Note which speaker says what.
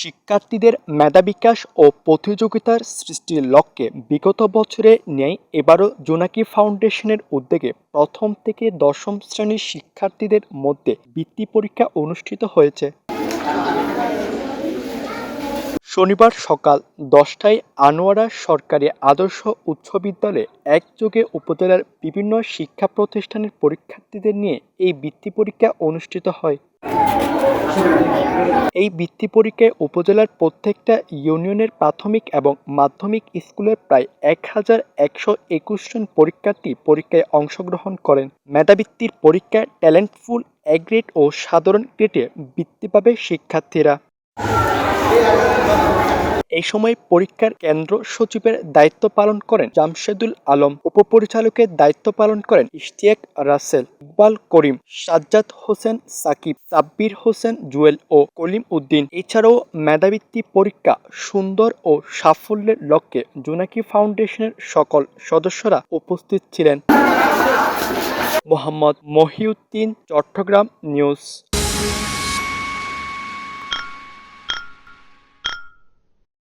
Speaker 1: শিক্ষার্থীদের মেধা বিকাশ ও প্রতিযোগিতার সৃষ্টির লক্ষ্যে বিগত বছরে ন্যায় এবারও জোনাকি ফাউন্ডেশনের উদ্যোগে প্রথম থেকে দশম শ্রেণীর শিক্ষার্থীদের মধ্যে বৃত্তি পরীক্ষা অনুষ্ঠিত হয়েছে শনিবার সকাল দশটায় আনোয়ারা সরকারি আদর্শ উচ্চ বিদ্যালয়ে একযোগে উপজেলার বিভিন্ন শিক্ষা প্রতিষ্ঠানের পরীক্ষার্থীদের নিয়ে এই বৃত্তি পরীক্ষা অনুষ্ঠিত হয় এই বৃত্তি পরীক্ষায় উপজেলার প্রত্যেকটা ইউনিয়নের প্রাথমিক এবং মাধ্যমিক স্কুলের প্রায় এক হাজার একশো একুশ জন পরীক্ষার্থী পরীক্ষায় অংশগ্রহণ করেন মেধাবৃত্তির পরীক্ষায় ট্যালেন্টফুল এ গ্রেড ও সাধারণ গ্রেডে বৃত্তি পাবে শিক্ষার্থীরা এই সময় পরীক্ষার কেন্দ্র সচিবের দায়িত্ব পালন করেন জামশেদুল আলম উপপরিচালকের দায়িত্ব পালন করেন ইশতিয়াক রাসেল ইকবাল করিম সাজ্জাদ হোসেন সাকিব সাব্বির হোসেন জুয়েল ও কলিম উদ্দিন এছাড়াও মেধাবৃত্তি পরীক্ষা সুন্দর ও সাফল্যের লক্ষ্যে জোনাকি ফাউন্ডেশনের সকল সদস্যরা উপস্থিত ছিলেন মোহাম্মদ মহিউদ্দিন চট্টগ্রাম নিউজ